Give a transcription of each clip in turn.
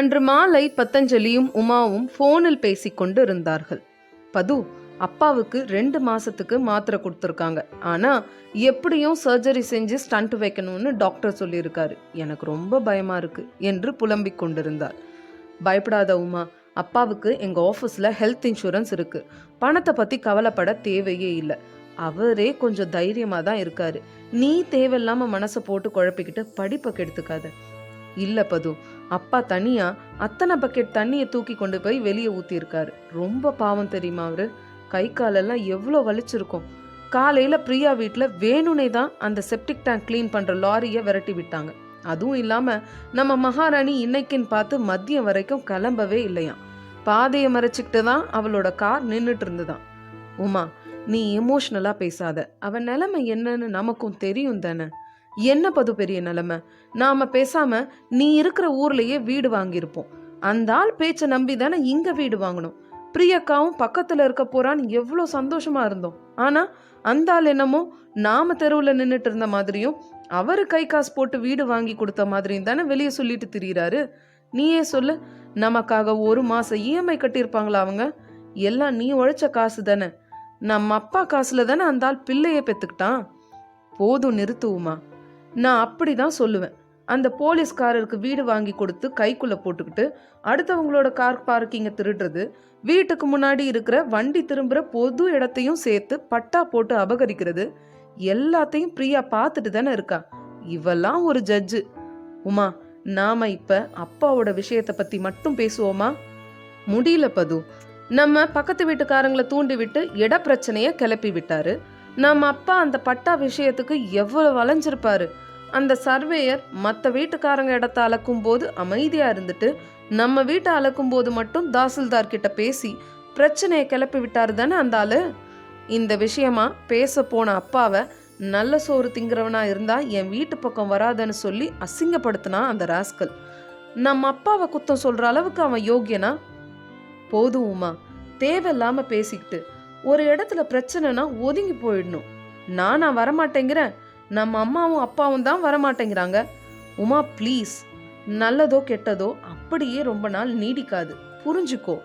அன்று மாலை பத்தஞ்சலியும் உமாவும் ஃபோனில் பேசிக்கொண்டு இருந்தார்கள் பது அப்பாவுக்கு ரெண்டு மாசத்துக்கு மாத்திரை கொடுத்துருக்காங்க. ஆனா எப்படியும் சர்ஜரி செஞ்சு ஸ்டண்ட் வைக்கணும்னு டாக்டர் சொல்லியிருக்காரு. எனக்கு ரொம்ப பயமா இருக்கு என்று புலம்பிக் கொண்டிருந்தார். பயப்படாத உமா அப்பாவுக்கு எங்க ஆஃபீஸில் ஹெல்த் இன்சூரன்ஸ் இருக்கு. பணத்தை பத்தி கவலைப்பட தேவையே இல்லை. அவரே கொஞ்சம் தைரியமா தான் இருக்காரு. நீ தேவையில்லாம மனசை போட்டு குழப்பிக்கிட்டு படிப்பை கெடுத்துக்காத. இல்ல பது அப்பா தனியா அத்தனை பக்கெட் தண்ணியை தூக்கி கொண்டு போய் வெளியே ஊத்தியிருக்காரு. ரொம்ப பாவம் தெரியுமா அவரு? கை காலெல்லாம் எவ்வளோ வலிச்சிருக்கும். காலையில பிரியா வீட்டில் வேணுனே தான் அந்த செப்டிக் டேங்க் க்ளீன் பண்ற லாரியை விரட்டி விட்டாங்க. அதுவும் இல்லாம நம்ம மகாராணி இன்னைக்குன்னு பார்த்து மதியம் வரைக்கும் கிளம்பவே இல்லையாம். பாதையை மறைச்சிக்கிட்டு தான் அவளோட கார் நின்றுட்டு இருந்துதான். உமா நீ எமோஷ்னலாக பேசாத. அவன் நிலைமை என்னன்னு நமக்கும் தெரியும் தானே? என்ன பது பெரிய நிலைமை? நாம பேசாம நீ இருக்கிற ஊர்லயே வீடு வாங்கியிருப்போம். அந்த ஆள் பேச்சை நம்பி தானே இங்க வீடு வாங்கணும். பிரியக்காவும் பக்கத்துல இருக்க போறான்னு எவ்வளோ சந்தோஷமா இருந்தோம். ஆனா அந்த ஆள் என்னமோ நாம தெருவில் நின்றுட்டு இருந்த மாதிரியும் அவரு கை காசு போட்டு வீடு வாங்கி கொடுத்த மாதிரியும் தானே வெளியே சொல்லிட்டு திரியிறாரு. நீயே சொல்லு நமக்காக ஒரு மாசம் இஎம்ஐ கட்டியிருப்பாங்களா அவங்க? எல்லாம் நீ உழைச்ச காசு தானே. நம்ம அப்பா காசுல தானே அந்த ஆள் பிள்ளைய பெத்துக்கிட்டான். போதும் நிறுத்துவோமா? நான் அப்படி தான் சொல்லுவேன். அந்த போலீஸ்காரருக்கு வீடு வாங்கி கொடுத்து கைக்குள்ளே போட்டுக்கிட்டு அடுத்தவங்களோட கார் பார்க்கிங்கை திருடுறது வீட்டுக்கு முன்னாடி இருக்கிற வண்டி திரும்புகிற பொது இடத்தையும் சேர்த்து பட்டா போட்டு அபகரிக்கிறது எல்லாத்தையும் பிரியா பார்த்துட்டு தானே இருக்கா? இவெல்லாம் ஒரு ஜட்ஜு உமா நாம இப்ப அப்பாவோட விஷயத்தை பத்தி மட்டும் பேசுவோமா? முடியல பது. நம்ம பக்கத்து வீட்டுக்காரங்களை தூண்டி விட்டு இட பிரச்சனைய கிளப்பி விட்டாரு. நம்ம அப்பா அந்த பட்டா விஷயத்துக்கு எவ்வளவு வளைஞ்சிருப்பாரு அந்த சர்வேயர் மற்ற வீட்டுக்காரங்க இடத்த அளக்கும் போது அமைதியா இருந்துட்டு நம்ம வீட்டை அளக்கும் போது மட்டும் தாசில்தார் கிட்ட பேசி பிரச்சனையை கிளப்பி விட்டாரு தானே அந்த ஆளு? இந்த விஷயமா பேச போன அப்பாவை நல்ல சோறு திங்கிறவனா இருந்தா என் வீட்டு பக்கம் வராதன்னு சொல்லி அசிங்கப்படுத்தினா அந்த ராஸ்கல். நம்ம அப்பாவை குத்தம் சொல்ற அளவுக்கு அவன் யோக்கியனா போதும் உமா. தேவையில்லாம பேசிக்கிட்டு ஒரு இடத்துல பிரச்சனைனா ஒதுங்கி போயிடணும். நான் நான் வரமாட்டேங்கிறேன். நம்ம அம்மாவும் அப்பாவும் தான் வரமாட்டேங்கிறாங்க. உமா ப்ளீஸ் நல்லதோ கெட்டதோ அப்படியே ரொம்ப நாள் நீடிக்காது. புரிஞ்சுக்கோ.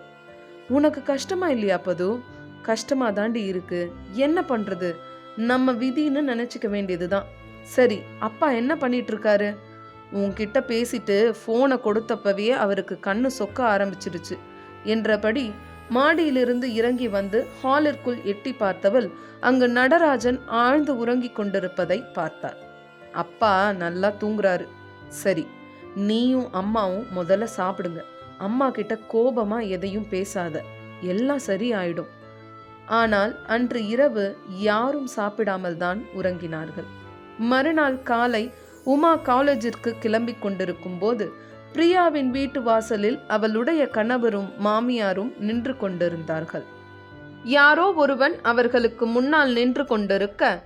உனக்கு கஷ்டமா இல்லையா பது? கஷ்டமா தாண்டி இருக்கு. என்ன பண்றது? நம்ம விதின்னு நினைச்சுக்க வேண்டியதுதான். சரி அப்பா என்ன பண்ணிட்டு இருக்காரு உன்கிட்ட பேசிட்டு போனை கொடுத்தப்பவே அவருக்கு கண்ணு சொக்க ஆரம்பிச்சிருச்சு என்றபடி மாடியிலிருந்து இறங்கி வந்து ஹாலிற்குள் எட்டி பார்த்தவள் அங்கு நடராஜன் ஆழ்ந்து உறங்கிக் கொண்டிருப்பதை பார்த்தார் அப்பா நல்லா தூங்குறாரு. சரி நீயும் அம்மாவும் முதல்ல சாப்பிடுங்க. அம்மா கிட்ட கோபமா எதையும் பேசாத. எல்லாம் சரி ஆயிடும் ஆனால் அன்று இரவு யாரும் சாப்பிடாமல் தான் உறங்கினார்கள். மறுநாள் காலை உமா காலேஜிற்கு கிளம்பிக் கொண்டிருக்கும் போது பிரியாவின் வீட்டு வாசலில் அவளுடைய கணவரும் மாமியாரும் நின்று கொண்டிருந்தார்கள். யாரோ ஒருவன் அவர்களுக்கு முன்னால் நின்று கொண்டிருக்க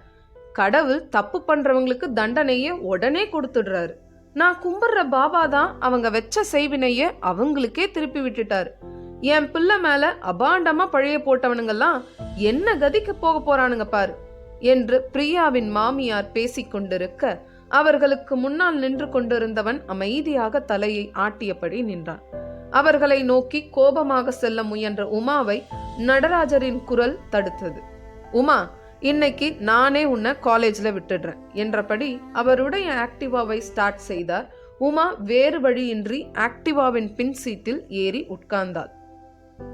கடவுள் தப்பு பண்றவங்களுக்கு தண்டனையை உடனே கொடுத்துடுறாரு. நான் கும்பிடுற பாபா தான் அவங்க வச்ச செய்வினைய அவங்களுக்கே திருப்பி விட்டுட்டாரு. என் பிள்ளை மேல அபாண்டமா பழைய போட்டவனுங்கெல்லாம் என்ன கதிக்கு போக போறானுங்க பாரு என்று பிரியாவின் மாமியார் பேசிக்கொண்டிருக்க கொண்டிருக்க அவர்களுக்கு முன்னால் நின்று கொண்டிருந்தவன் அமைதியாக தலையை ஆட்டியபடி நின்றான். அவர்களை நோக்கி கோபமாக செல்ல முயன்ற உமாவை நடராஜரின் குரல் தடுத்தது. உமா இன்னைக்கு நானே உன்னை காலேஜ்ல விட்டுடுறேன் என்றபடி அவருடைய ஆக்டிவாவை ஸ்டார்ட் செய்தார். உமா வேறு வழியின்றி ஆக்டிவாவின் பின் சீட்டில் ஏறி உட்கார்ந்தாள்.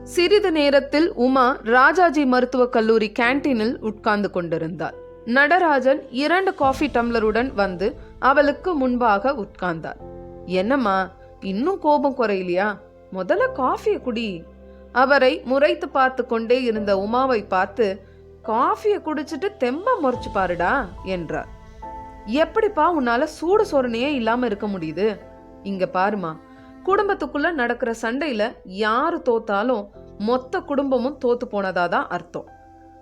சிறிது நேரத்தில் உமா ராஜாஜி மருத்துவக் கல்லூரி கேண்டீனில் உட்கார்ந்து கொண்டிருந்தாள். நடராஜன் இரண்டு காஃபி டம்ளருடன் வந்து அவளுக்கு முன்பாக உட்கார்ந்தார். என்னம்மா இன்னும் கோபம் குறையிலையா? முதல்ல காஃபியை குடி. அவரை முறைத்து பார்த்து கொண்டே இருந்த உமாவை பார்த்து காஃபியை குடிச்சிட்டு தெம்ப முறைச்சு பாருடா என்றார். எப்படிப்பா உன்னால சூடு சொரணையே இல்லாம இருக்க முடியுது? இங்க பாருமா குடும்பத்துக்குள்ள நடக்கிற சண்டையில யாரு தோத்தாலும் மொத்த குடும்பமும் தோத்து போனதா தான் அர்த்தம்.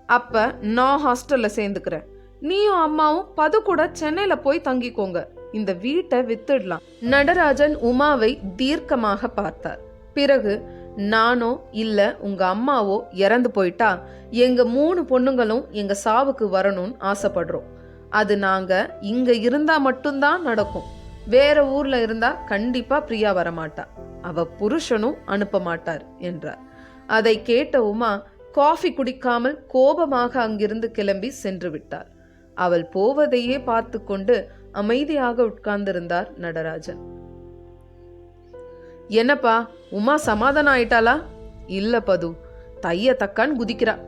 அப்ப நான் ஹாஸ்டல்ல சேர்ந்துக்கிறேன். நீயும் அம்மாவும் பது கூட சென்னையில போய் தங்கிக்கோங்க. இந்த வீட்டை வித்துடலாம். நடராஜன் உமாவை தீர்க்கமாக பார்த்தார். பிறகு நானோ இல்ல உங்க அம்மாவோ இறந்து போயிட்டா எங்க மூணு பொண்ணுங்களும் எங்க சாவுக்கு வரணும்னு ஆசைப்படுறோம். அது நாங்க இங்க இருந்தா மட்டும்தான் நடக்கும். வேற ஊர்ல இருந்தா கண்டிப்பா பிரியா வரமாட்டா. அவ புருஷனும் அனுப்ப மாட்டார் என்றார். அதை கேட்ட உமா காஃபி குடிக்காமல் கோபமாக அங்கிருந்து கிளம்பி சென்று விட்டார். அவள் போவதையே பார்த்து கொண்டு அமைதியாக உட்கார்ந்திருந்தார் நடராஜன். என்னப்பா உமா சமாதானம் ஆயிட்டாளா? இல்ல பது தைய தக்கான் குதிக்கிறா.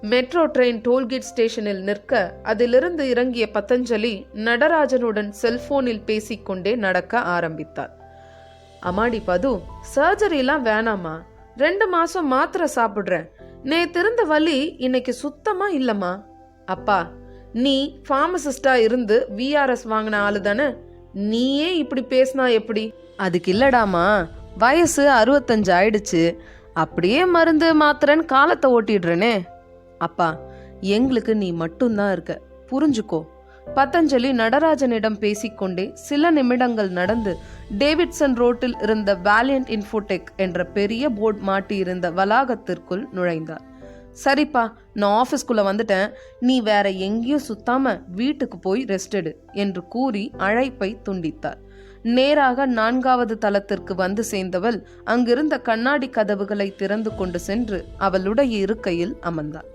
மெட்ரோ ட்ரெயின் டோல்கேட் ஸ்டேஷனில் நிற்க அதிலிருந்து இறங்கிய பதஞ்சலி நடராஜனுடன் செல்போனில் பேசிக்கொண்டே நடக்க ஆரம்பித்தார். அம்மாடி பது சர்ஜரிலாம் வேணாமா? ரெண்டு மாசம் மாத்திரை சாப்பிடுறேன். நேத்திருந்த வலி இன்னைக்கு சுத்தமா இல்லம்மா. அப்பா நீ ஃபார்மசிஸ்டா இருந்து விஆர்எஸ் வாங்கின ஆளு தானே? நீயே இப்படி பேசினா எப்படி? அதுக்கு இல்லடாமா? வயசு அறுபத்தஞ்சு ஆயிடுச்சு. அப்படியே மருந்து மாத்திரன்னு காலத்தை ஓட்டிடுறேனே. அப்பா எங்களுக்கு நீ மட்டும்தான் இருக்க. புரிஞ்சுக்கோ. பத்தஞ்சலி நடராஜனிடம் பேசிக்கொண்டே சில நிமிடங்கள் நடந்து டேவிட்சன் ரோட்டில் இருந்த வேலியன்ட் இன்ஃபோடெக் என்ற பெரிய போர்டு மாட்டியிருந்த வளாகத்திற்குள் நுழைந்தார். சரிப்பா நான் ஆஃபீஸ்க்குள்ளே வந்துட்டேன். நீ வேற எங்கேயும் சுத்தாம வீட்டுக்கு போய் ரெஸ்ட் எடு என்று கூறி அழைப்பை துண்டித்தார். நேராக நான்காவது தளத்திற்கு வந்து சேர்ந்தவள் அங்கிருந்த கண்ணாடி கதவுகளை திறந்து கொண்டு சென்று அவளுடைய இருக்கையில் அமர்ந்தாள்.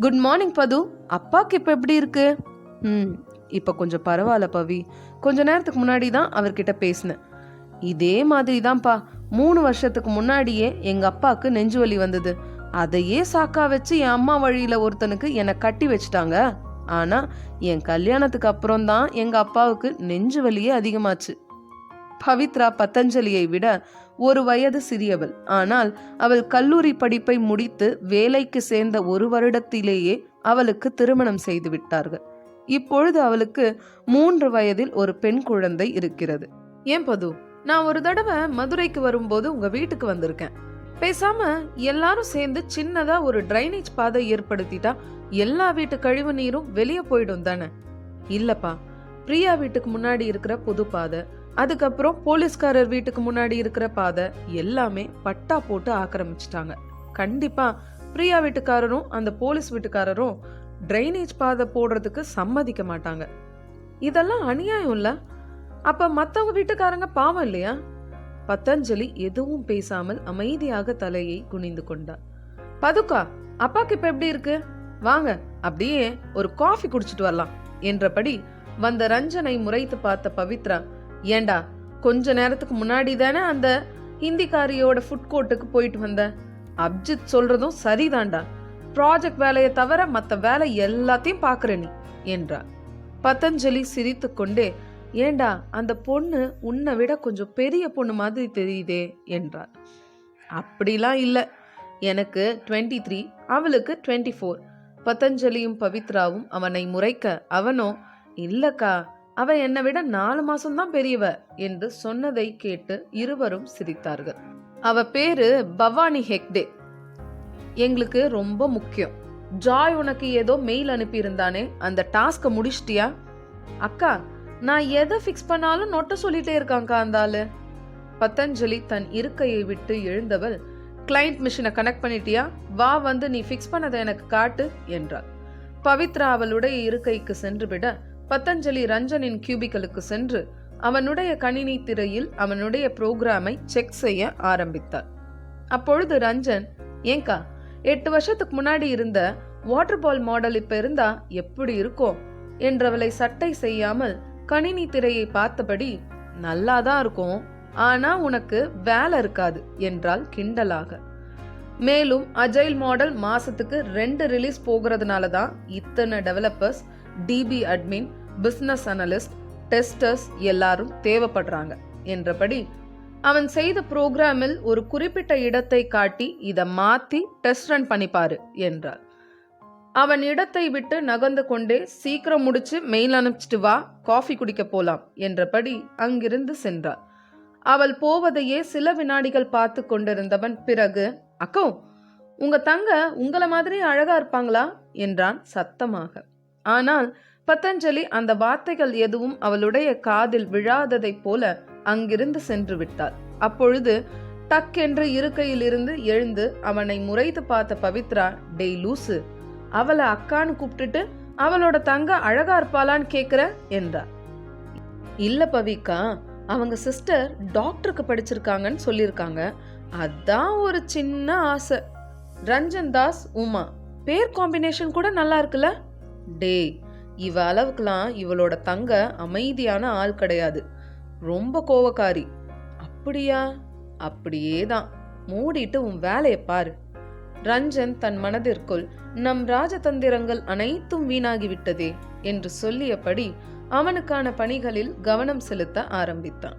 குட் மார்னிங் பது. அப்பாக்கு இப்போ எப்படி இருக்கு? ம் இப்போ கொஞ்சம் பரவாயில்ல பவி. கொஞ்ச நேரத்துக்கு முன்னாடி தான் அவர்கிட்ட பேசினேன். இதே மாதிரி தான்ப்பா மூணு வருஷத்துக்கு முன்னாடியே எங்கள் அப்பாவுக்கு நெஞ்சு வலி வந்தது. அதையே சாக்கா வச்சு என் அம்மா வழியில ஒருத்தனுக்கு என்னை கட்டி வச்சுட்டாங்க. ஆனா என் கல்யாணத்துக்கு அப்புறம் தான் எங்க அப்பாவுக்கு நெஞ்சு வலியே அதிகமாச்சு. பவித்ரா பத்தஞ்சலியை விட ஒரு வயது சிறியவள். ஆனால் அவள் கல்லூரி படிப்பை முடித்து வேலைக்கு சேர்ந்த ஒரு வருடத்திலேயே அவளுக்கு திருமணம் செய்து விட்டார்கள். இப்பொழுது அவளுக்கு மூன்று வயதில் ஒரு பெண் குழந்தை இருக்கிறது. ஏன் பது? நான் ஒரு தடவை மதுரைக்கு வரும்போது உங்க வீட்டுக்கு வந்திருக்கேன். பேசாம எல்லாரும் சேர்ந்து சின்னதா ஒரு டிரைனேஜ் பாதை ஏற்படுத்திட்டா எல்லா வீட்டு கழிவு நீரும் வெளியே போயிடும் தானே? இல்லப்பா பிரியா வீட்டுக்கு முன்னாடி இருக்கிற புது பாதை அதுக்கப்புறம் போலீஸ்காரர் வீட்டுக்கு முன்னாடி இருக்கிற பாதை எல்லாமே பட்டா போட்டு ஆக்கிரமிச்சிட்டாங்க. கண்டிப்பா பிரியா வீட்டுக்காரரும் அந்த போலீஸ் வீட்டுக்காரரும் டிரைனேஜ் பாதை போடுறதுக்கு சம்மதிக்க மாட்டாங்க. இதெல்லாம் அநியாயம் இல்ல அப்ப மத்தவங்க வீட்டுக்காரங்க பாவம் இல்லையா? பதஞ்சலி எதுவும் பேசாமல் அமைதியாக தலையை குனிந்து கொண்டார் பதுக்கா அப்பாக்கு இப்ப எப்படி இருக்கு? வாங்க அப்படியே ஒரு காஃபி குடிச்சிட்டு வரலாம் என்றபடி வந்த ரஞ்சனை முறைத்து பார்த்த பவித்ரா ஏண்டா கொஞ்ச நேரத்துக்கு முன்னாடி தானே அந்த ஹிந்திக்காரியோட ஃபுட் கோர்ட்டுக்கு போயிட்டு வந்த? அப்ஜித் சொல்றதும் சரிதான்டா ப்ராஜெக்ட் வேலையை தவிர மற்ற வேலை எல்லாத்தையும் பார்க்குற நீ என்றார் பதஞ்சலி சிரித்து கொண்டே ஏண்டா அந்த பொண்ணு உன்னை விட கொஞ்சம் பெரிய பொண்ணு மாதிரி தெரியுதே என்றார் அப்படிலாம் இல்லை. எனக்கு டுவெண்ட்டி த்ரீ அவளுக்கு டுவெண்ட்டி ஃபோர். பதஞ்சலியும் பவித்ராவும் அவனை முறைக்க அவனோ இல்லக்கா அவ என்னை விட நாலு மாசம்தான் பெரியவ என்று சொன்னதை கேட்டு இருவரும் சிரித்தார்கள். அவ பேரு பவானி ஹெக்டே. எங்களுக்கு ரொம்ப முக்கியம். ஜாய் உனக்கு ஏதோ மெயில் அனுப்பியிருந்தானே அந்த டாஸ்கை முடிச்சிட்டியா? அக்கா நான் எதை ஃபிக்ஸ் பண்ணாலும் நொட்ட சொல்லிட்டே இருக்காங்கக்கா அந்த ஆளு பதஞ்சலி தன் இருக்கையை விட்டு எழுந்தவள் கிளைண்ட் மிஷினை கனெக்ட் பண்ணிட்டியா? வா வந்து நீ ஃபிக்ஸ் பண்ணதை எனக்கு காட்டு என்றாள். பவித்ரா அவளுடைய இருக்கைக்கு சென்று விட பத்தஞ்சலி ரஞ்சனின் கியூபிக்கலுக்கு சென்று அவனுடைய கணினி திரையில் அவனுடைய புரோகிராமை செக் செய்ய ஆரம்பித்தார் அப்பொழுது ரஞ்சன் ஏங்கா எட்டு வருஷத்துக்கு முன்னாடி இருந்த வாட்டர் பால் மாடல் இப்ப இருந்தா எப்படி இருக்கும்? என்றவளை சட்டை செய்யாமல் கணினி திரையை பார்த்தபடி நல்லாதான் இருக்கும். ஆனா உனக்கு வேலை இருக்காது என்றால் கிண்டலாக. மேலும் அஜைல் மாடல் மாசத்துக்கு ரெண்டு ரிலீஸ் போகிறதுனால தான் இத்தனை developers DB admin business analyst testers எல்லாரும் தேவைப்படுறாங்க என்றபடி அவன் செய்த புரோகிராமில் ஒரு குறிப்பிட்ட இடத்தை காட்டி இதை மாத்தி டெஸ்ட் ரன் பண்ணிப்பாரு என்றார் அவன் இடத்தை விட்டு நகர்ந்து கொண்டே சீக்கிரம் முடிச்சு மெயில் அனுப்பிச்சிட்டு வா காஃபி குடிக்க போலாம் என்றபடி அங்கிருந்து சென்றாள் அவள் போவதையே சில வினாடிகள் பார்த்து கொண்டிருந்தவன் பிறகு அக்கோ உங்க தங்க உங்கள மாதிரி அழகா இருப்பாங்களா? என்றான் சத்தமாக. ஆனால் பத்தஞ்சலி அந்த வார்த்தைகள் எதுவும் அவளுடைய காதில் விழாததைப் போல அங்கிருந்து சென்று விட்டாள். அப்பொழுது டக்கென்று இருக்கையிலிருந்து எழுந்து அவனை முறைத்து பார்த்த பவித்ரா டெய் லூசு அவளை அக்கான்னு கூப்பிட்டுட்டு அவளோட தங்க அழகா இருப்பாளான்னு கேட்குற என்றார். இல்ல பவிக்கா அவங்க சிஸ்டர் டாக்டருக்கு படிச்சிருக்காங்கன்னு சொல்லியிருக்காங்க. அதான் ஒரு சின்ன ஆசை. ரஞ்சன் தாஸ் உமா பேர் காம்பினேஷன் கூட நல்லா இருக்குல்ல? டேய் இவ அளவுக்குலாம் இவளோட தங்க அமைதியான ஆள் கிடையாது. ரொம்ப கோவக்காரி. அப்படியா? அப்படியே தான் மூடிட்டு உன் வேலையை பாரு. ரஞ்சன் தன் மனதிற்குள் நம் ராஜதந்திரங்கள் அனைத்தும் வீணாகிவிட்டதே என்று சொல்லியபடி அவனுக்கான பணிகளில் கவனம் செலுத்த ஆரம்பித்தான்.